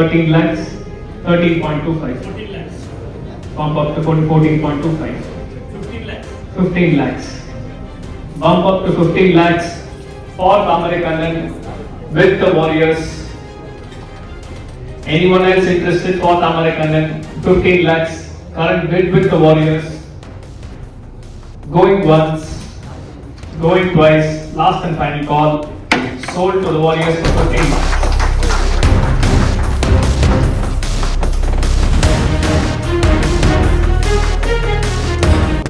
13 lakhs, 13.25. 14 lakhs, Bump up to 14.25. 15 lakhs, 15 lakhs. Bump up to 15 lakhs for Kamarakannan with the Warriors. Anyone else interested for Kamarakannan? 15 lakhs. Current bid with the Warriors. Going once, going twice. Last and final call. Sold to the Warriors for 15 lakhs.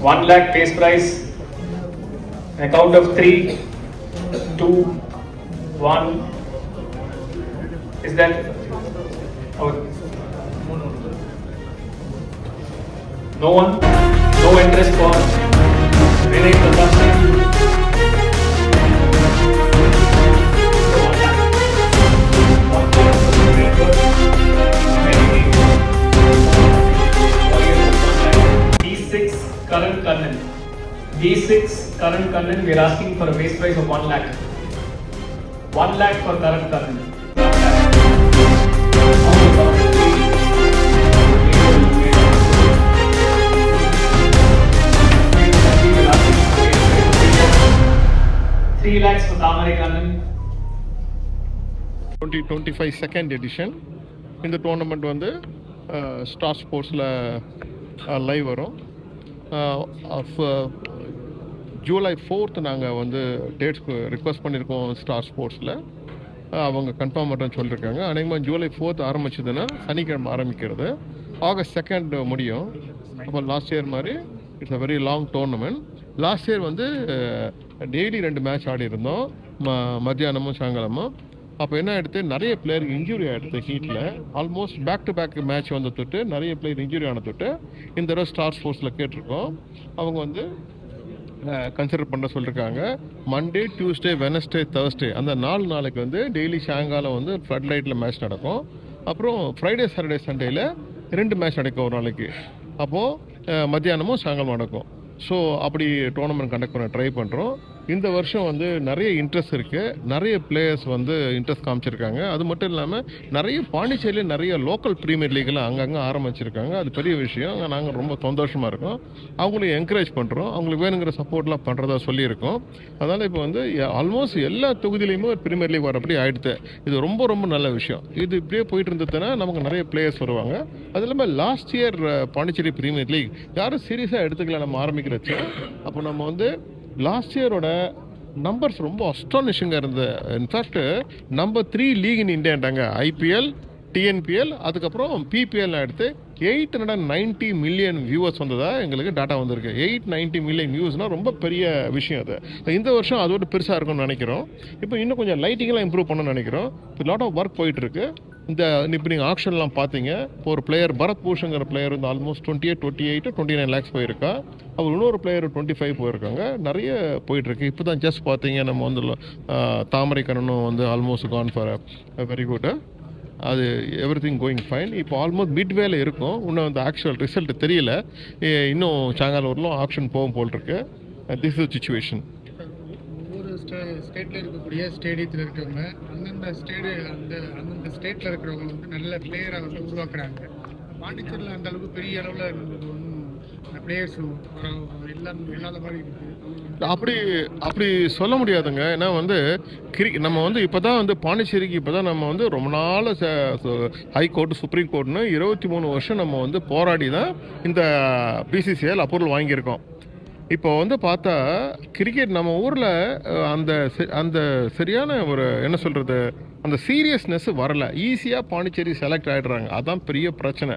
One lakh face price. A count of three, two, one. Is that? No one? No interest for D6 current Kannan, we are asking for a base price of 1 lakh. 1 lakh for current Kannan. Three lakhs for Tamare Kannan. Twenty twenty five second edition இந்த tournament வந்து star ஸ்போர்ட்ஸில் live வரும் July fourth நாங்கள் வந்து டேட்ஸ்க்கு request பண்ணியிருக்கோம் star ஸ்போர்ட்ஸில் அவங்க confirm பண்ணுறேன்னு சொல்லியிருக்காங்க அநேகமாக ஜூலை ஃபோர்த் ஆரம்பிச்சதுன்னா சனிக்கிழமை ஆரம்பிக்கிறது. ஆகஸ்ட் செகண்ட் முடியும். அப்போ லாஸ்ட் இயர் மாதிரி it's a very long tournament last year வந்து டெய்லி ரெண்டு மேட்ச் ஆடி இருந்தோம். ம மத்தியானமும் சாயங்காலமும். அப்போ என்ன ஆகிடுது நிறைய பிளேயர் இன்ஜுரி ஆகிடுது ஹீட்டில் almost back to back match வந்து தொட்டு நிறைய பிளேயர் இன்ஜுரி ஆன தொட்டு இந்த தடவை ஸ்டார் ஸ்போர்ட்ஸில் கேட்டிருக்கோம். அவங்க வந்து கன்சிடர் பண்ண சொல்லியிருக்காங்க மண்டே டியூஸ்டே வெனஸ்டே தேர்ஸ்டே அந்த நாலு நாளைக்கு வந்து டெய்லி சாயங்காலம் வந்து ஃப்ளட் லைட்டில் மேட்ச் நடக்கும். அப்புறம் ஃப்ரைடே சாட்டர்டே சண்டேயில் ரெண்டு மேட்ச் நடக்கும் ஒரு நாளைக்கு. அப்போது மத்தியானமும் சாயங்காலம் நடக்கும். ஸோ அப்படி டோர்னமெண்ட் கண்டக்ட் பண்ண ட்ரை பண்ணுறோம் இந்த வருஷம் வந்து நிறைய இன்ட்ரெஸ்ட் இருக்குது நிறைய பிளேயர்ஸ் வந்து இன்ட்ரெஸ்ட் காமிச்சிருக்காங்க. அது மட்டும் இல்லாமல் நிறைய பாண்டிச்சேரியில் நிறைய லோக்கல் ப்ரீமியர் லீக்லாம் அங்கங்கே ஆரம்பிச்சிருக்காங்க. அது பெரிய விஷயம். நாங்கள் ரொம்ப சந்தோஷமாக இருக்கோம். அவங்களுக்கு என்கரேஜ் பண்ணுறோம் அவங்களுக்கு வேணுங்கிற சப்போர்ட்லாம் பண்ணுறதா சொல்லியிருக்கோம். அதனால் இப்போ வந்து ஆல்மோஸ்ட் எல்லா தொகுதியிலையுமே ப்ரீமியர் லீக் வரப்படி ஆயிடுது. இது ரொம்ப ரொம்ப நல்ல விஷயம். இது இப்படியே போயிட்டு இருந்ததுன்னா நமக்கு நிறைய பிளேயர்ஸ் வருவாங்க. அது இல்லாமல் last year Pondicherry premier league யாரும் சீரியஸாக எடுத்துக்கல. நம்ம ஆரம்பிக்கிறச்சு அப்போ நம்ம வந்து லாஸ்ட் இயரோட நம்பர்ஸ் ரொம்ப அஸ்டானிஷிங்காக இருந்தது. In fact number three league in இந்தியான்ட்டாங்க IPL TNPL அதுக்கப்புறம் பிபிஎல் எடுத்து eight hundred ninety million viewers வந்ததாக எங்களுக்கு டாட்டா வந்திருக்கு. எயிட் நைன்ட்டி மில்லியன் வியூஸ்னால் ரொம்ப பெரிய விஷயம் அது. இந்த வருஷம் அதோட பெருசாக இருக்கும்னு நினைக்கிறோம். இப்போ இன்னும் கொஞ்சம் லைட்டிங்கெல்லாம் இம்ப்ரூவ் பண்ணணும்னு நினைக்கிறோம். இப்போ லாட் ஆஃப் ஒர்க் போயிட்டுருக்கு இந்த இப்போ நீங்கள் ஆக்ஷன்லாம் பார்த்தீங்க இப்போ ஒரு பிளேயர் பரத் பூஷங்கிற பிளேயர் வந்து almost twenty eight twenty eight twenty nine lakhs போயிருக்கா. அவர் இன்னொரு பிளேயர் டுவெண்ட்டி ஃபைவ் போயிருக்காங்க. நிறைய போயிட்டுருக்கு. இப்போ தான் ஜஸ்ட் பார்த்தீங்க நம்ம வந்து தாமரை கண்ணனும் வந்து almost gone far very good அது எவ்ரி திங் கோயிங் ஃபைன் இப்போ ஆல்மோஸ்ட் மிட் வேல இருக்கும். இன்னும் அந்த ஆக்சுவல் ரிசல்ட் தெரியல. ஏ, இன்னும் சாயங்காலம் ஆப்ஷன் போகும் போல் இருக்கு. திஸ் இஸ் சுச்சுவேஷன் ஸ்டே ஸ்டேட்டில் இருக்கக்கூடிய ஸ்டேடியத்தில் இருக்கிறவங்க அந்தந்த ஸ்டேடு அந்த அந்தந்த ஸ்டேட்டில் இருக்கிறவங்க வந்து நல்ல பிளேயரை வந்து உருவாக்குறாங்க. பாண்டிச்சேரியில் அந்த அளவுக்கு பெரிய அளவில் ஒன்றும் பிளேயர்ஸ் எல்லாம் இல்லாத மாதிரி இருக்குது அப்படி அப்படி சொல்ல முடியாதுங்க. ஏன்னா வந்து கிரி நம்ம வந்து இப்போ தான் வந்து பாண்டிச்சேரிக்கு இப்போ தான் நம்ம வந்து ரொம்ப நாள் ஹை கோர்ட் சுப்ரீம் கோர்ட்னு இருபத்தி மூணு வருஷம் நம்ம வந்து போராடி தான் இந்த பிசிசிஎல் அப்ரூவல் வாங்கியிருக்கோம். இப்போ வந்து பார்த்தா கிரிக்கெட் நம்ம ஊரில் அந்த அந்த சரியான ஒரு என்ன சொல்கிறது அந்த சீரியஸ்னஸ் வரல. ஈஸியாக பாண்டிச்சேரி செலக்ட் ஆகிடுறாங்க அதுதான் பெரிய பிரச்சனை.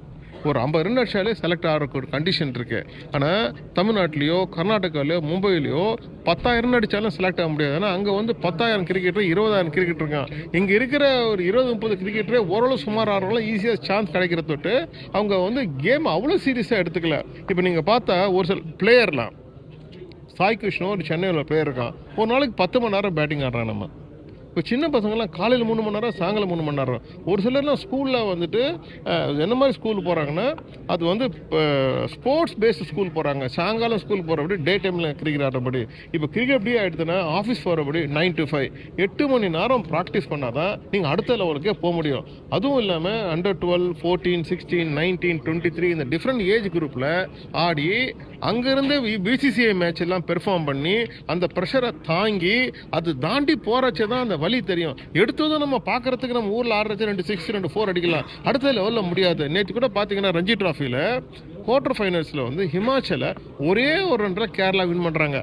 ஒரு ஐம்பது ரன் அடிச்சாலே செலக்ட் ஆகிறக்கு ஒரு கண்டிஷன் இருக்கு. ஆனால் தமிழ்நாட்டிலையோ கர்நாடகாலையோ மும்பையிலையோ பத்தாயிரம் run அடிச்சாலும் செலக்ட் ஆக முடியாது. ஏன்னா அங்கே வந்து பத்தாயிரம் கிரிக்கெட்டர் இருபதாயிரம் கிரிக்கெட் இருக்கான் இங்கே இருக்கிற ஒரு இருபது முப்பது கிரிக்கெட்டரே ஓரளவு சுமார் ஆடுறவங்களாம் ஈஸியாக சான்ஸ் கிடைக்கிற தொட்டு அவங்க வந்து கேம் அவ்வளோ சீரியஸாக எடுத்துக்கல. இப்போ நீங்கள் பார்த்தா ஒரு சில பிளேயர்லாம் சாய் கிருஷ்ணன் ஒரு சென்னையில் பிளேயர் இருக்கான் ஒரு நாளைக்கு பத்து மணி நேரம் பேட்டிங் ஆடுறான் நம்ம. இப்போ சின்ன பசங்கள்லாம் காலையில் மூணு மணி நேரம் சாயங்காலம் மூணு மணி நேரம். ஒரு சிலர்லாம் ஸ்கூலில் வந்துட்டு என்ன மாதிரி ஸ்கூல் போகிறாங்கன்னா அது வந்து ஸ்போர்ட்ஸ் பேஸ்டு ஸ்கூல் போகிறாங்க சாயங்காலம் ஸ்கூல் போகிறபடி டே டைமில் கிரிக்கெட் ஆடுறபடி. இப்போ கிரிக்கெட் அப்படியே ஆகிடுதுன்னா ஆஃபீஸ் போகிறபடி நைன் டு ஃபைவ் எட்டு மணி நேரம் ப்ராக்டிஸ் பண்ணால் தான் நீங்கள் அடுத்த லெவலுக்கே போக முடியும். அதுவும் இல்லாமல் under twelve fourteen sixteen nineteen twenty three இந்த டிஃப்ரெண்ட் ஏஜ் குரூப்பில் ஆடி அங்கேருந்து பிசிசிஐ மேட்ச் எல்லாம் பெர்ஃபார்ம் பண்ணி அந்த ப்ரெஷரை தாங்கி அது தாண்டி போகிறச்சே தான் அந்த வழி தெரியும். எடுத்ததும் நம்ம பார்க்கறதுக்கு நம்ம ஊரில் ஆடுறது ரெண்டு சிக்ஸ் ரெண்டு ஃபோர் அடிக்கலாம். அடுத்த லெவலில் முடியாது. நேற்று கூட பார்த்தீங்கன்னா ரஞ்சி ட்ராஃபியில் குவார்டர் ஃபைனல்ஸில் வந்து ஹிமாச்சலை ஒரே ஒரு ரன்ல கேரளா வின் பண்ணுறாங்க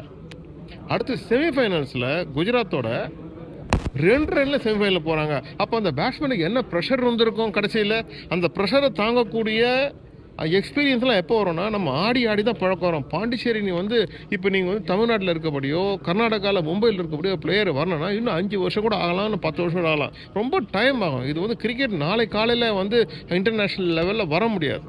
அடுத்து செமிஃபைனல்ஸில் குஜராத்தோட ரெண்டு ரன்ல செமிஃபைனலில் போகிறாங்க அப்போ அந்த பேட்ஸ்மேனுக்கு என்ன ப்ரெஷர் வந்திருக்கும் கடைசியில்? அந்த ப்ரெஷரை தாங்கக்கூடிய எக்ஸ்பீரியன்ஸ்லாம் எப்போ வரும்னா நம்ம ஆடி ஆடி தான் பழக்கம் வரும். பாண்டிச்சேரி நீ வந்து இப்போ நீங்கள் வந்து தமிழ்நாட்டில் இருக்கபடியோ கர்நாடகாவில் மும்பையில் இருக்கபடியோ பிளேயர் வரணும்னா இன்னும் அஞ்சு வருஷம் கூட ஆகலாம் இன்னும் பத்து வருஷம் கூட ஆகலாம். ரொம்ப டைம் ஆகும். இது வந்து கிரிக்கெட் நாளை காலையில் வந்து இன்டர்நேஷ்னல் லெவலில் வர முடியாது.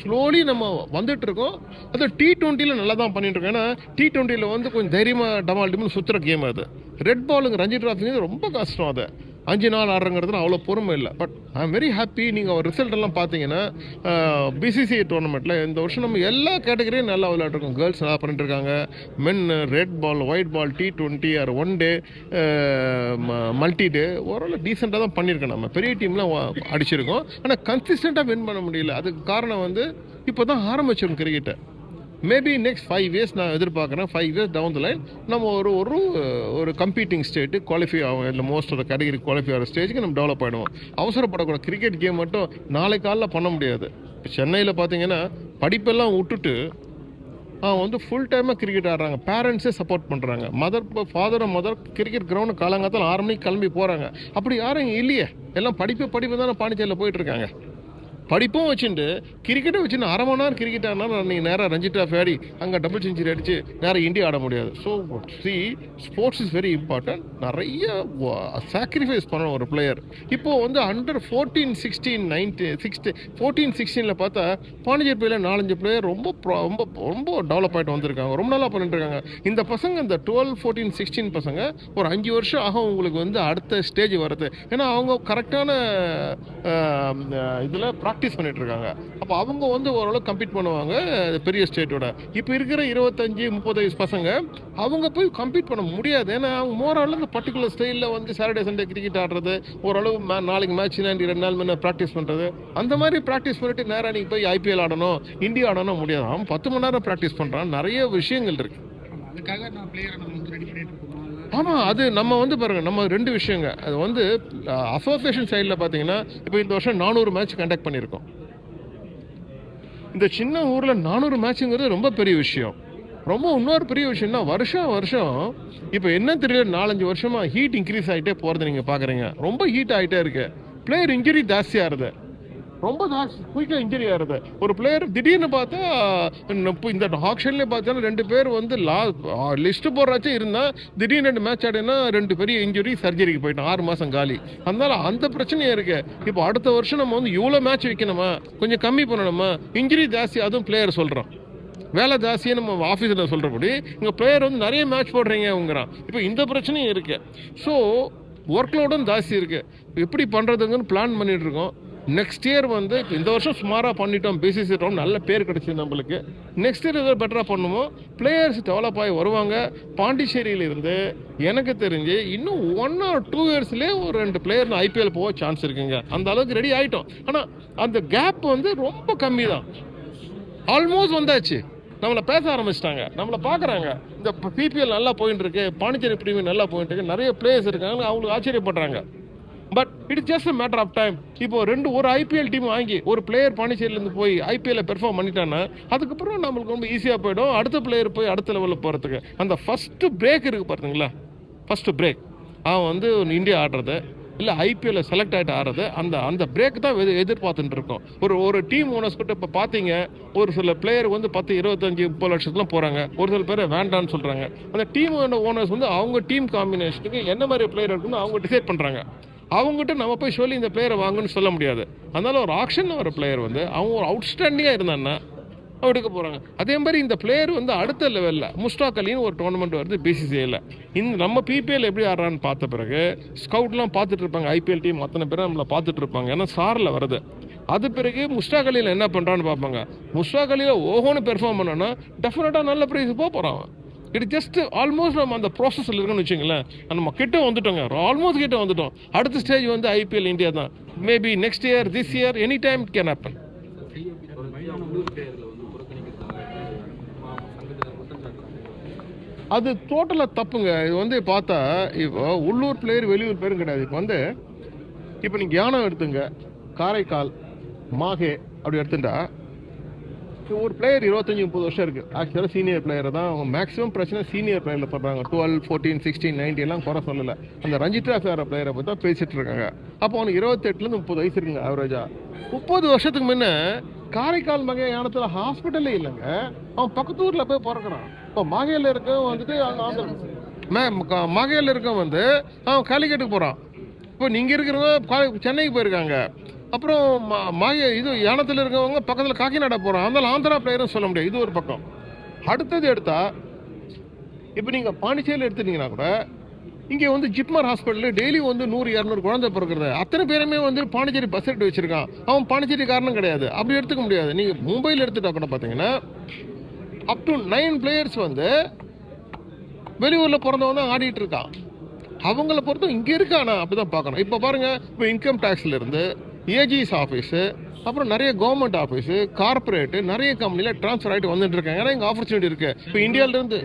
ஸ்லோலி நம்ம வந்துட்டு இருக்கோம் அது டி ட்வெண்ட்டியில் நல்லா தான் பண்ணிட்டு இருக்கோம் ஏன்னா டி ட்வெண்ட்டியில் வந்து கொஞ்சம் தைரியமாக டமால் டிமல் சுற்றுற கேம் அது. ரெட் பாலுங்க ரஞ்சி டிராஃபிங்கிறது ரொம்ப கஷ்டம் அது. அஞ்சு நாள் ஆடுறங்கிறதுல அவ்வளோ பொறுமை இல்லை. But I am very happy நீங்கள் ரிசல்ட் எல்லாம் பார்த்தீங்கன்னா பிசிசிஐ டோர்னமெண்ட்டில் இந்த வருஷம் நம்ம எல்லா கேட்டகரியும் நல்லா விளையாட்டுருக்கோம் கேர்ள்ஸ் நல்லா பண்ணிட்டுருக்காங்க. Men red ball white ball T twenty or one day multi day ஓரளவு டீசெண்டாக தான் பண்ணியிருக்கோம் நம்ம. பெரிய டீம்லாம் அடிச்சிருக்கோம். ஆனால் கன்சிஸ்டண்ட்டாக வின் பண்ண முடியல. அதுக்கு காரணம் வந்து இப்போ தான் ஆரம்பிச்சிருக்கோம் கிரிக்கெட்டை மேபி நெக்ஸ்ட் ஃபைவ் இயர்ஸ் நான் எதிர்பார்க்குறேன். Five years down the line நம்ம ஒரு ஒரு ஒரு கம்பீட்டிங் ஸ்டேட்டு குவாலிஃபை ஆகும். இல்லை most of the category qualify ஆகிற ஸ்டேஜுக்கு நம்ம டெவலப் ஆகிடுவோம் அவசரப்படக்கூடாது. கிரிக்கெட் கேம் மட்டும் நாளை காலில் பண்ண முடியாது. இப்போ சென்னையில் பார்த்தீங்கன்னா படிப்பெல்லாம் விட்டுட்டு அவன் வந்து ஃபுல் டைமாக கிரிக்கெட் ஆடுறாங்க. பேரண்ட்ஸே சப்போர்ட் பண்ணுறாங்க mother father mother cricket ground காலங்காத்தால் ஆறு மணிக்கு கிளம்பி போகிறாங்க அப்படி யாரும் இல்லையே. எல்லாம் படிப்பு படிப்பு தானே பாண்டிச்சேரியில் போயிட்டுருக்காங்க படிப்பும் வச்சுட்டு கிரிக்கெட்டும் வச்சுட்டு அரை மணி நேரம் கிரிக்கெட் ஆடினா நீங்கள் நேராக ரஞ்சித் ட்ராஃபி ஆடி அங்கே டபுள் செஞ்சுரி அடித்து நேராக இந்தியா ஆட முடியாது. So see sports is very important நிறைய சாக்ரிஃபைஸ் பண்ணணும் ஒரு பிளேயர் இப்போது வந்து under fourteen sixteen ninety sixty fourteen சிக்ஸ்டீனில் பார்த்தா பாண்டிச்சேரி பிள்ளையில் நாலஞ்சு பிளேயர் ரொம்ப ரொம்ப ரொம்ப டெவலப் ஆகிட்டு வந்திருக்காங்க. ரொம்ப நல்லா பண்ணிட்டுருக்காங்க இந்த பசங்க இந்த டுவெல் ஃபோர்டீன் சிக்ஸ்டீன் பசங்க ஒரு அஞ்சு வருஷம் ஆகும் உங்களுக்கு வந்து அடுத்த ஸ்டேஜ் வருது ஏன்னா அவங்க கரெக்டான இதில் ப்ராக்டிஸ் பண்ணிட்டு இருக்காங்க அப்போ அவங்க வந்து ஓரளவு கம்ப்ளீட் பண்ணுவாங்க பெரிய ஸ்டேட்டோட இப்போ இருக்கிற இருபத்தஞ்சி முப்பது வயசு பசங்க அவங்க போய் கம்ப்ளீட் பண்ண முடியாது. ஏன்னா அவங்க மோரளவு இந்த பர்டிகுலர் ஸ்டைலில் வந்து சாட்டர்டே சண்டே கிரிக்கெட் ஆடுறது ஓரளவு மே நாளைக்கு மேட்ச் ரெண்டு நாள் முன்ன ப்ராக்டிஸ் பண்ணுறது அந்த மாதிரி ப்ராக்டிஸ் பண்ணிட்டு நேராக நீங்கள் போய் ஐபிஎல் ஆடணும் இந்தியா ஆடணும் முடியாது. அவன் பத்து மணி நேரம் ப்ராக்டிஸ் பண்ணுறான் நிறைய விஷயங்கள் இருக்குது அதுக்காக நான் பிளேயரை நம்ம வந்து ரெடி பண்ணிட்டு ஆமாம் அது நம்ம வந்து பாருங்கள் நம்ம ரெண்டு விஷயங்க. அது வந்து அசோசியேஷன் சைடில் பார்த்தீங்கன்னா இப்போ இந்த வருஷம் நானூறு மேட்ச் கண்டக்ட் பண்ணியிருக்கோம். இந்த சின்ன ஊரில் நானூறு மேட்ச்சுங்கிறது ரொம்ப பெரிய விஷயம். ரொம்ப இன்னொரு பெரிய விஷயம்னா வருஷம் வருஷம் இப்போ என்ன தெரியல நாலஞ்சு வருஷமாக ஹீட் இன்க்ரீஸ் ஆகிட்டே போகிறது நீங்கள் பார்க்குறீங்க ரொம்ப ஹீட் ஆகிட்டே இருக்கு. பிளேயர் இன்ஜுரி ஜாஸ்தியாகுது ரொம்ப ஜாஸ்தி குயிக்காக இன்ஜுரி ஆகிறது ஒரு பிளேயர் திடீர்னு பார்த்தா இப்போ இந்த ஆக்ஷன்லேயே பார்த்தாலும் ரெண்டு பேர் வந்து லா லிஸ்ட்டு போடுறாச்சும் இருந்தால் திடீர்னு ரெண்டு மேட்ச் ஆடினா ரெண்டு பெரிய இன்ஜுரி சர்ஜரிக்கு போயிட்டோம் ஆறு மாதம் காலி. அதனால அந்த பிரச்சனையும் இருக்கு. இப்போ அடுத்த வருஷம் நம்ம வந்து இவ்வளோ மேட்ச் வைக்கணுமா? கொஞ்சம் கம்மி பண்ணணுமா? இன்ஜுரி ஜாஸ்தி அதுவும் பிளேயர் சொல்கிறோம் வேலை ஜாஸ்தியாக நம்ம ஆஃபீஸில் சொல்கிறபடி இங்கே பிளேயர் வந்து நிறைய மேட்ச் போடுறீங்கங்கிறான். இப்போ இந்த பிரச்சனையும் இருக்குது ஸோ ஒர்க் லோடும் ஜாஸ்தி இருக்குது எப்படி பண்ணுறதுங்கன்னு பிளான் பண்ணிகிட்ருக்கோம் இருக்கோம். நெக்ஸ்ட் இயர் வந்து இந்த வருஷம் சுமாராக பண்ணிட்டோம் பிசிசி ரவுண்ட் நல்ல பேர் கிடச்சிது நம்மளுக்கு. நெக்ஸ்ட் இயர் எதாவது பெட்டராக பண்ணுவோம் பிளேயர்ஸ் டெவலப் ஆகி வருவாங்க. பாண்டிச்சேரியிலிருந்து எனக்கு தெரிஞ்சு இன்னும் ஒன் ஆர் டூ இயர்ஸ்லேயே ஒரு ரெண்டு பிளேயர் ஐபிஎல் போக சான்ஸ் இருக்குங்க. அந்த அளவுக்கு ரெடி ஆகிட்டோம் ஆனால் அந்த கேப் வந்து ரொம்ப கம்மி தான் ஆல்மோஸ்ட் வந்தாச்சு. நம்மளை பேச ஆரம்பிச்சிட்டாங்க. நம்மளை பார்க்குறாங்க இந்த பிபிஎல் நல்லா போயின்னு இருக்கு பாண்டிச்சேரி பிரீமியம் நல்லா போயிட்டு இருக்கு நிறைய பிளேயர்ஸ் இருக்காங்க. அவங்களுக்கு ஆச்சரியப்படுறாங்க. But it's just matter of time இப்போ ரெண்டு ஒரு ஐபிஎல் டீம் வாங்கி ஒரு பிளேயர் பாண்டிச்சேரியிலேருந்து போய் ஐபிஎல்ல பெர்ஃபார்ம் பண்ணிட்டான்னா அதுக்கப்புறம் நம்மளுக்கு ரொம்ப ஈஸியாக போயிடும். அடுத்த பிளேயர் போய் அடுத்த லெவலில் போகிறதுக்கு அந்த ஃபஸ்ட்டு பிரேக் இருக்குது பாருங்களா ஃபஸ்ட்டு பிரேக் அவன் வந்து இந்தியா ஆடுறது இல்லை ஐபிஎல்ல செலக்ட் ஆகிட்டு ஆடுறது அந்த அந்த பிரேக் தான் எதிர் எதிர்பார்த்துட்டு இருக்கோம். ஒரு ஒரு டீம் ஓனர்ஸ் கிட்ட இப்போ பார்த்தீங்க ஒரு சில பிளேயர் வந்து பத்து இருபத்தஞ்சி முப்பது லட்சத்துலாம் போகிறாங்க ஒரு சில பேர் வேண்டான்னு சொல்கிறாங்க அந்த டீம் ஓனர்ஸ் வந்து அவங்க டீம் காம்பினேஷனுக்கு என்ன மாதிரி பிளேயர் இருக்குன்னு அவங்க டிசைட் பண்ணுறாங்க அவங்ககிட்ட நம்ம போய் சொல்லி இந்த பிளேயரை வாங்குன்னு சொல்ல முடியாது. அதனால ஒரு ஆக்ஷன் வர பிளேயர் வந்து அவங்க ஒரு அவுட்ஸ்டாண்டிங்காக இருந்தான்னா எடுக்க போகிறாங்க அதே மாதிரி இந்த பிளேயர் வந்து அடுத்த லெவலில் முஸ்டாக் அலின்னு ஒரு டோர்னமெண்ட் வருது பிசிசிஐயில் இந்த நம்ம பிபிஎல் எப்படி ஆடுறான்னு பார்த்த பிறகு ஸ்கவுட்லாம் பார்த்துட்டு இருப்பாங்க ஐபிஎல் டீம் அத்தனை பேரும் நம்மளை பார்த்துட்டு இருப்பாங்க. ஏன்னா சாரில் வருது. அது பிறகு முஸ்டாக் அலியில் என்ன பண்ணுறான்னு பார்ப்பாங்க. முஸ்டாக் அலியில் ஓஹோன்னு பெர்ஃபார்ம் பண்ணோன்னா டெஃபினட்டாக நல்ல ப்ரைஸ் போக போகிறான் இட் ஜஸ்ட் ஆல்மோஸ்ட் நம்ம அந்த ப்ராசஸில் இருக்குன்னு வச்சுங்களேன் நம்ம கிட்ட வந்துட்டோங்க. ஆல்மோஸ்ட் கிட்ட வந்துட்டோம். அடுத்த ஸ்டேஜ் வந்து ஐபிஎல் இந்தியா தான். Maybe next year this year any time can happen அது டோட்டலாக தப்புங்க. இது வந்து பார்த்தா இப்போ உள்ளூர் பிளேயர் வெளியூர் பிளேயரும் கிடையாது. இப்போ வந்து இப்போ நீங்கள் யானம் எடுத்துங்க. காரைக்கால் மாஹே அப்படி எடுத்துட்டா ஒரு பிளேயர் இருபத்தஞ்சி முப்பது வருஷம் இருக்குது ஆக்சுவலாக சீனியர் பிளேயர் தான். அவங்க மேக்ஸிமம் பிரச்சனை சீனியர் பிளேயரில் பண்ணுறாங்க டுவெல் ஃபோர்டீன் சிக்ஸ்டீன் நைன்டி எல்லாம் குறை சொல்லலை. அந்த ரஞ்சித் டிராஃபி பிளேயரை பற்றி தான் பேசிட்டு இருக்காங்க. அப்போ அவனுக்கு இருபத்தெட்டுலேருந்து முப்பது வயசு இருக்குங்க ஆவரேஜா முப்பது வருஷத்துக்கு முன்ன காரைக்கால் மகை யானத்தில் ஹாஸ்பிட்டலே இல்லைங்க. அவன் பக்கத்து ஊரில் போய் பிறக்கிறான். இப்போ மகையில் இருக்க வந்துட்டு அங்கே ஆந்திர மே மகையில் இருக்கவன் வந்து அவன் காலிக்கட்டுக்கு போகிறான் இப்போ நீங்கள் இருக்கிறவங்க சென்னைக்கு போயிருக்காங்க. அப்புறம் மா- மாய இது யானத்தில் இருக்கவங்க பக்கத்தில் காக்கிநாடா போகிறோம் அதனால் ஆந்திரா பிளேயரும் சொல்ல முடியாது. இது ஒரு பக்கம். அடுத்தது எடுத்தால் இப்போ நீங்கள் பாண்டிச்சேரியில் எடுத்துட்டீங்கன்னா கூட இங்கே வந்து ஜிப்மர் ஹாஸ்பிட்டலில் டெய்லி வந்து நூறு இரநூறு குழந்தை பிறக்கிறது அத்தனை பேருமே வந்து பாண்டிச்சேரி பஸ் எடுத்து வச்சுருக்கான். அவன் பாண்டிச்சேரி காரணம் கிடையாது. அப்படி எடுத்துக்க முடியாது. நீங்கள் மும்பையில் எடுத்துட்டா கூட பார்த்தீங்கன்னா அப் டு நைன் பிளேயர்ஸ் வந்து வெளியூரில் பிறந்தவன் தான் ஆடிட்டு இருக்கான். அவங்கள பொறுத்தும் இங்கே இருக்கானா. அப்படி தான் பார்க்கணும். இப்போ பாருங்கள் இப்போ இன்கம் டேக்ஸ்லேருந்து ஏஜிஎஸ் ஆஃபீஸு அப்புறம் நிறைய கவர்மெண்ட் ஆஃபீஸு கார்ப்பரேட்டு நிறைய கம்பெனியில் ட்ரான்ஸ்ஃபர் ஆகிட்டு வந்துட்டு இருக்காங்க ஏன்னா இங்கே ஆப்பர்ச்சுனிட்டி இருக்குது இப்போ இந்தியாவிலேருந்து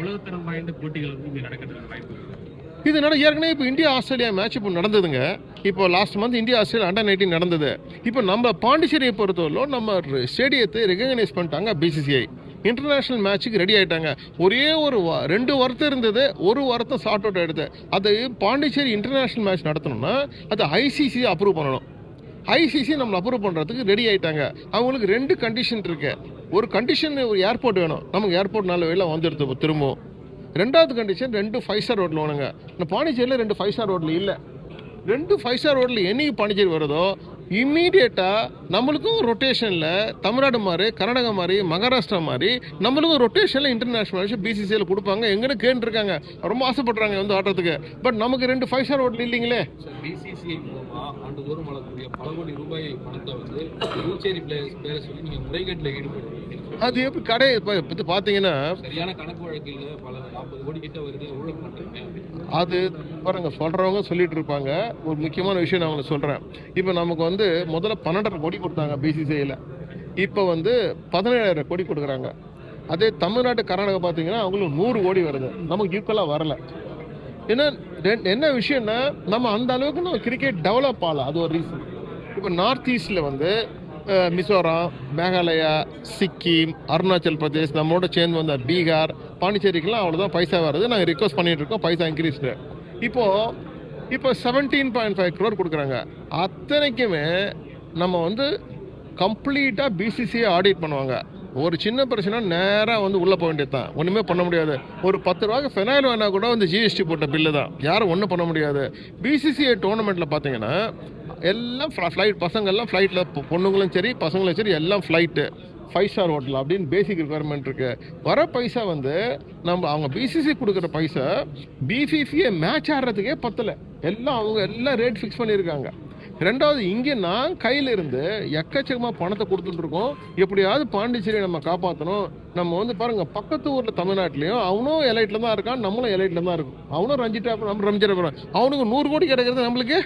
இது நட ஏற்கனவே இப்போ இந்தியா ஆஸ்திரேலியா மேட்ச் இப்போ நடந்ததுங்க. இப்போ last month India Australia under nineteen நடந்தது. இப்போ நம்ம பாண்டிச்சேரியை பொறுத்தவரையிலும் நம்ம ஸ்டேடியத்தை ரெகனைஸ் பண்ணிட்டாங்க பிசிசிஐ இன்டர்நேஷ்னல் மேட்ச்சுக்கு ரெடி ஆயிட்டாங்க. ஒரே ஒரு ரெண்டு வாரத்தை இருந்தது. ஒரு வாரத்தை ஷார்ட் அவுட் எடுத்து அது பாண்டிச்சேரி இன்டர்நேஷ்னல் மேட்ச் நடத்தணும்னா அது ஐசிசி அப்ரூவ் பண்ணணும். ஐசிசி நம்மளை அப்ரூவ் பண்ணுறதுக்கு ரெடி ஆகிட்டாங்க அவங்களுக்கு ரெண்டு கண்டிஷன் இருக்கு. ஒரு கண்டிஷன் ஒரு ஏர்போர்ட் வேணும். நமக்கு ஏர்போர்ட் நல்ல வழியில் வந்துடுது திரும்பவும். ரெண்டாவது கண்டிஷன் ரெண்டு ஃபைவ் ஸ்டார் ரோட்டில் வேணுங்க. இந்த பாண்டிச்சேரியில் ரெண்டு ஃபைவ் ஸ்டார் ரோட்டில் இல்லை. ரெண்டு ஃபைவ் ஸ்டார் ரோட்டில் என்னைக்கு பாண்டிச்சேரி வருதோ இம்மீடியட்டாக நம்மளுக்கும் ரொட்டேஷனில் தமிழ்நாடு மாதிரி கர்நாடகா மாதிரி மகாராஷ்டிரா மாதிரி நம்மளுக்கும் ரொட்டேஷனில் இன்டர்நேஷனல் மேட்ச் பிசிசியில் கொடுப்பாங்க. எங்கன்னு கேட்டுருக்காங்க. ரொம்ப ஆசைப்படுறாங்க வந்து ஆடுறதுக்கு. பட் நமக்கு ரெண்டு ஃபைவ் ஸ்டார் ரோட்டில் இல்லைங்களே? பிசிசிஐ மூலமா ஆண்டுதோறும் வழங்கக்கூடிய பல கோடி ரூபாய் பணத்தை வந்து புதுச்சேரி பிளேயர்ஸ் பேரை சொல்லி நீங்க முறைகேட்டில் ஈடுபடுறீங்க அது எப்படி கடை? இப்போ பார்த்தீங்கன்னா சரியான கணக்கு வழக்கில் பல நாற்பது கோடி கிட்ட வருது ஊழல் பண்றீங்க. அது பாருங்க சொல்கிறவங்க சொல்லிட்டு இருப்பாங்க. ஒரு முக்கியமான விஷயம் நான் உங்களுக்கு சொல்கிறேன் இப்போ நமக்கு வந்து வந்து முதல்ல பன்னெண்டரை கோடி கொடுத்தாங்க பிசிசிஐயில் இப்போ வந்து பதினேழாயிரம் கோடி கொடுக்குறாங்க. அதே தமிழ்நாட்டு கர்நாடகா பார்த்தீங்கன்னா அவங்களுக்கு நூறு கோடி வருது. நமக்கு ஈக்குவலாக வரல. ஏன்னா என்ன விஷயம்னா நம்ம அந்த அளவுக்கு நம்ம கிரிக்கெட் டெவலப் ஆகல. அது ஒரு ரீசன் இப்போ நார்த் ஈஸ்டில் வந்து மிசோரம் மேகாலயா சிக்கிம் அருணாச்சல் பிரதேஷ் நம்மளோட சேர்ந்து வந்த பீகார் பாண்டிச்சேரிக்கெல்லாம் அவ்வளோதான் பைசா வருது. நாங்கள் ரிக்வஸ்ட் பண்ணிகிட்டு இருக்கோம். பைசா இன்க்ரீஸ்டு இப்போது இப்போ செவன்டீன் பாயிண்ட் ஃபைவ் க்ரோர் கொடுக்குறாங்க. அத்தனைக்குமே நம்ம வந்து கம்ப்ளீட்டாக பிசிசியை ஆடிட் பண்ணுவாங்க. ஒரு சின்ன பிரச்சனை நேராக வந்து உள்ளே போக வேண்டியது தான். ஒன்றுமே பண்ண முடியாது. ஒரு பத்து ரூபாய்க்கு ஃபெனாயில் வேணால் கூட வந்து ஜிஎஸ்டி போட்ட பில்லு தான். யாரும் ஒன்றும் பண்ண முடியாது. பிசிசிஐ டோர்னமெண்ட்டில் பார்த்தீங்கன்னா எல்லாம் ஃப்ளைட் பசங்கள்லாம் ஃப்ளைட்டில் பொண்ணுங்களும் சரி பசங்களும் சரி எல்லாம் ஃப்ளைட்டு ஃபைவ் ஸ்டார் ஹோட்டல் அப்படின்னு பேசிக் ரிக்குவயர்மெண்ட் இருக்குது வர பைசா வந்து நம்ம அவங்க பிசிசி கொடுக்குற பைசா பிசிசியை மேட்ச் ஆடுறதுக்கே பத்தலை. எல்லாம் அவங்க எல்லாம் ரேட் ஃபிக்ஸ் பண்ணியிருக்காங்க. ரெண்டாவது இங்கே நான் கையில் இருந்து எக்கச்சக்கமாக பணத்தை கொடுத்துட்ருக்கோம் எப்படியாவது பாண்டிச்சேரியை நம்ம காப்பாற்றணும் நம்ம வந்து பாருங்க பக்கத்து ஊரில் தமிழ்நாட்டிலையும் அவனும் எலைட்டில் தான் இருக்கான் நம்மளும் எலைட்டில் தான் இருக்கும். அவனும் ரஞ்சிட்டா நம்ம ரஞ்சிட்டா போகிறோம் அவனுக்கு நூறு கோடி கிடைக்கிறது நம்மளுக்கு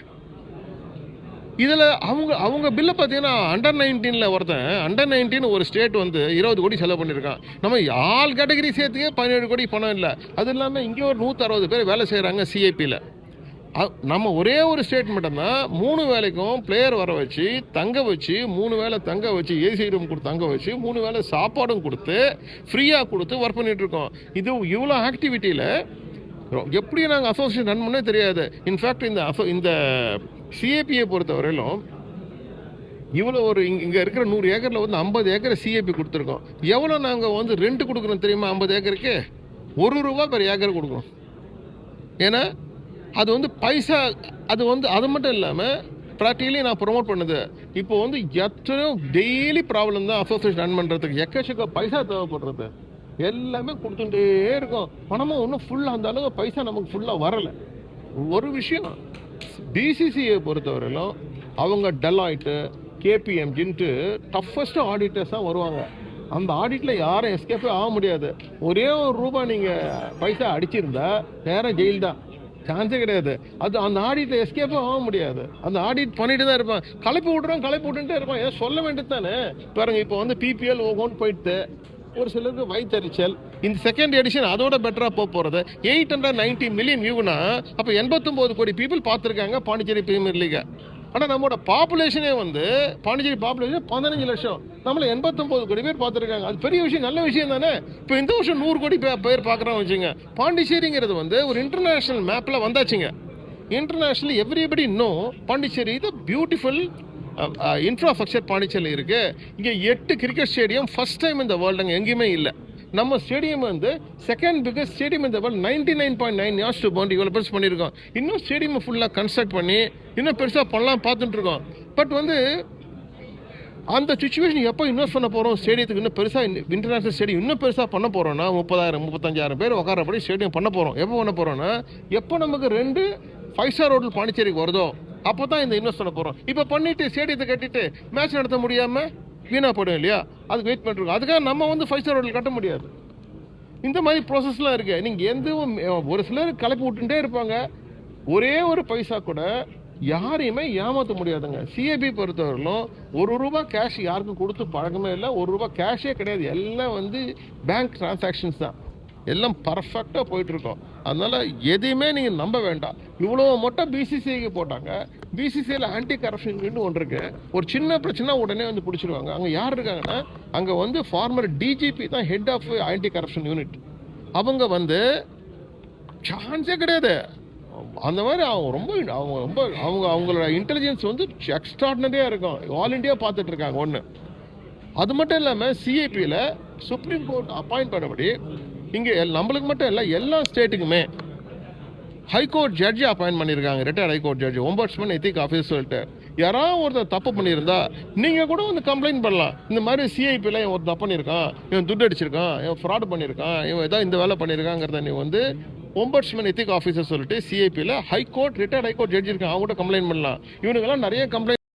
இதில் அவங்க அவங்க பில்லை பார்த்தீங்கன்னா அண்டர் நைன்டீனில் ஒருத்தன் அண்டர் நைன்டீன் ஒரு ஸ்டேட் வந்து இருபது கோடி செலவு பண்ணியிருக்கான் நம்ம ஆல் கேட்டகரி சேர்த்துக்கே பதினேழு கோடி பணம் இல்லை. அது இல்லாமல் இங்கே ஒரு நூற்றறுபது பேர் வேலை செய்கிறாங்க சிஐபியில் நம்ம ஒரே ஒரு ஸ்டேட் மட்டும்தான் மூணு வேலைக்கும் பிளேயர் வர வச்சு தங்க வச்சு மூணு வேளை தங்க வச்சு ஏசி ரூம் கொடுத்து தங்க வச்சு மூணு வேளை சாப்பாடும் கொடுத்து ஃப்ரீயாக கொடுத்து ஒர்க் பண்ணிகிட்ருக்கோம் இருக்கோம். இது இவ்வளோ ஆக்டிவிட்டியில் எப்படி நாங்கள் அசோசியேஷன் ரன் பண்ணே தெரியாது. இன்ஃபேக்ட் இந்த அசோ இந்த சிஏபியை பொறுத்தவரையிலும் இவ்வளோ ஒரு இங்கே இங்கே இருக்கிற நூறு ஏக்கரில் வந்து ஐம்பது ஏக்கர் சிஏபி கொடுத்துருக்கோம். எவ்வளோ நாங்கள் வந்து ரெண்ட் கொடுக்குறோம் தெரியுமா? ஐம்பது ஏக்கருக்கு? ஒரு ரூபா பெர் ஏக்கர் கொடுக்குறோம். ஏன்னா அது வந்து பைசா அது வந்து அது மட்டும் இல்லாமல் ப்ராக்டிகலி நான் ப்ரொமோட் பண்ணுது இப்போ வந்து எத்தனையோ டெய்லி ப்ராப்ளம் தான் அசோசியேஷன் ரன் பண்ணுறதுக்கு எக்கச்சக்க பைசா தேவைப்படுறது. எல்லாமே கொடுத்துட்டே இருக்கும். பணமும் ஒன்றும் ஃபுல்லாக அந்த அளவுக்கு பைசா நமக்கு ஃபுல்லாக வரலை. ஒரு விஷயம் பிசிசிஐ பொறுத்தவரையிலும் அவங்க டெலாய்ட்டு கேபிஎம்ஜின்ட்டு டஃபஸ்ட்டு ஆடிட்டர்ஸ் தான் வருவாங்க. அந்த ஆடிட்டில் யாரும் எஸ்கேப்பே ஆக முடியாது. ஒரே ஒரு ரூபாய் நீங்கள் பைசா அடிச்சிருந்தா நேரம் ஜெயில் தான். சான்ஸே கிடையாது. அது அந்த ஆடிட்டில் எஸ்கேப்பே ஆக முடியாது. அந்த ஆடிட் பண்ணிட்டு தான் இருப்பான். கலப்பி விட்றோம் கலப்பி விட்டுட்டே இருப்பான். ஏன் சொல்ல வேண்டியது தானே? பாருங்க இப்போ வந்து பிபிஎல் ஓகோன்னு போயிட்டு ஒரு சிலருக்கு வயிற்றறிச்சல் இந்த செகண்ட் எடிஷன் அதோட பெட்டராக போக போகிறது எயிட் ஹண்ட்ரட் நைன்ட்டி மில்லியன் வியூனா அப்போ எண்பத்தொம்போது கோடி பீப்புள் பார்த்துருக்காங்க பாண்டிச்சேரி பிரீமியர் லீகை ஆனால் நம்மளோட பாப்புலேஷனே வந்து பாண்டிச்சேரி பாப்புலேஷன் பதினஞ்சு லட்சம். நம்மள எண்பத்தொம்போது கோடி பேர் பார்த்துருக்காங்க. அது பெரிய விஷயம் நல்ல விஷயம் தானே? இப்போ இந்த வருஷம் நூறு கோடி பே- பேர் பார்க்குறோம் வச்சுங்க பாண்டிச்சேரிங்கிறது வந்து ஒரு இன்டர்நேஷ்னல் மேப்பில் வந்தாச்சுங்க. இன்டர்நேஷ்னல் எவ்ரிபடி நோ பாண்டிச்சேரி இது பியூட்டிஃபுல் இன்ஃப்ராஸ்ட்ரக்சர் பாண்டிச்சேரியில் இருக்குது இங்கே எட்டு கிரிக்கெட் ஸ்டேடியம் ஃபர்ஸ்ட் டைம் இந்த வேர்ல்டுங்க எங்கேயுமே இல்லை. நம்ம ஸ்டேடியம் வந்து செகண்ட் பிகஸ்ட் ஸ்டேடியம் இந்த world ninety nine point nine years to bound இவ்வளோ பெருசு பண்ணியிருக்கோம். இன்னும் ஸ்டேடியம் ஃபுல்லாக கன்ஸ்ட்ரக்ட் பண்ணி இன்னும் பெருசாக பண்ணலாம் பார்த்துட்டுருக்கோம் பட் வந்து அந்த சுச்சுவேஷன் எப்போ இன்வெஸ்ட் பண்ண போகிறோம் ஸ்டேடியத்துக்கு இன்னும் பெருசாக இன்டர்நேஷனல் ஸ்டேடியம் இன்னும் பெருசாக பண்ண போகிறோம்னா முப்பதாயிரம் முப்பத்தஞ்சாயிரம் பேர் உட்காரப்படி ஸ்டேடியம் பண்ண போகிறோம் எப்போ பண்ண போகிறோம்னா எப்போ நமக்கு ரெண்டு ஃபைவ் ஸ்டார் ஹோட்டல் பாண்டிச்சேரிக்கு வருதோ அப்போ தான் இந்த இன்வெஸ்ட் பண்ண போகிறோம் இப்போ பண்ணிவிட்டு ஸ்டேடியத்தை கட்டிட்டு மேட்ச் நடத்த முடியாமல் வீணாக போயிடும் இல்லையா? அதுக்கு வெயிட் பண்ணிருக்கோம் அதுக்காக நம்ம வந்து ஃபைவ் ஸ்டார் ஹோட்டல் கட்ட முடியாது. இந்த மாதிரி ப்ராசஸ்லாம் இருக்குது நீங்கள் எதுவும் ஒரு சிலர் கலப்பி விட்டுட்டே இருப்பாங்க. ஒரே ஒரு பைசா கூட யாரையுமே ஏமாற்ற முடியாதுங்க. சிஏபி பொறுத்தவரையிலும் ஒரு ரூபா கேஷ் யாருக்கும் கொடுத்து பழக்கமே இல்லை. ஒரு ரூபா கேஷே கிடையாது. எல்லாம் வந்து பேங்க் டிரான்சாக்ஷன்ஸ் தான். எல்லாம் பர்ஃபெக்டாக போயிட்டுருக்கோம் அதனால் எதையுமே நீங்கள் நம்ப வேண்டாம். இவ்வளோ மட்டும் பிசிசிஐக்கு போட்டாங்க. பிசிசிஐயில் ஆன்டி கரப்ஷன் ஒன்று இருக்கு. ஒரு சின்ன பிரச்சனை உடனே வந்து பிடிச்சிருவாங்க. அங்கே யார் இருக்காங்கன்னா அங்கே வந்து ஃபார்மர் டிஜிபி தான் head of anti corruption unit அவங்க வந்து சான்ஸே கிடையாது. அந்த மாதிரி அவங்க ரொம்ப அவங்க ரொம்ப அவங்க அவங்களோட இன்டெலிஜென்ஸ் வந்து எக்ஸ்ட்ராடினரியாக இருக்கும். ஆல் இண்டியா பார்த்துட்டு இருக்காங்க ஒன்று அது மட்டும் இல்லாமல் சிஐபியில் சுப்ரீம் கோர்ட் அப்பாயிண்ட் பண்ணபடி இங்கே நம்மளுக்கு மட்டும் இல்லை எல்லா ஸ்டேட்டுக்குமே ஹைகோர்ட் ஜட்ஜி அப்பாயிண்ட் பண்ணியிருக்காங்க retired high court judge ombudsman ethic office சொல்லிட்டு யாராவது ஒருத்தர் தப்பு பண்ணியிருந்தா நீங்கள் கூட வந்து கம்ப்ளைண்ட் பண்ணலாம். இந்த மாதிரி சிஐபியில் இவன் ஒரு தப்பு பண்ணியிருக்கான் இவன் துட்டு அடிச்சிருக்கான் இவன் ஃப்ராட் பண்ணியிருக்கான் இவன் ஏதாவது இந்த வேலை பண்ணியிருக்காங்கிறத நீ வந்து ஒம்பட்ஸ்மன் எத்திக் ஆஃபீஸர் சொல்லிட்டு சிஐபியில் high court retired high court judge இருக்கான் அவங்ககிட்ட கூட கம்ப்ளைண்ட் பண்ணலாம். இவனுக்கெல்லாம் நிறைய கம்ப்ளைண்ட்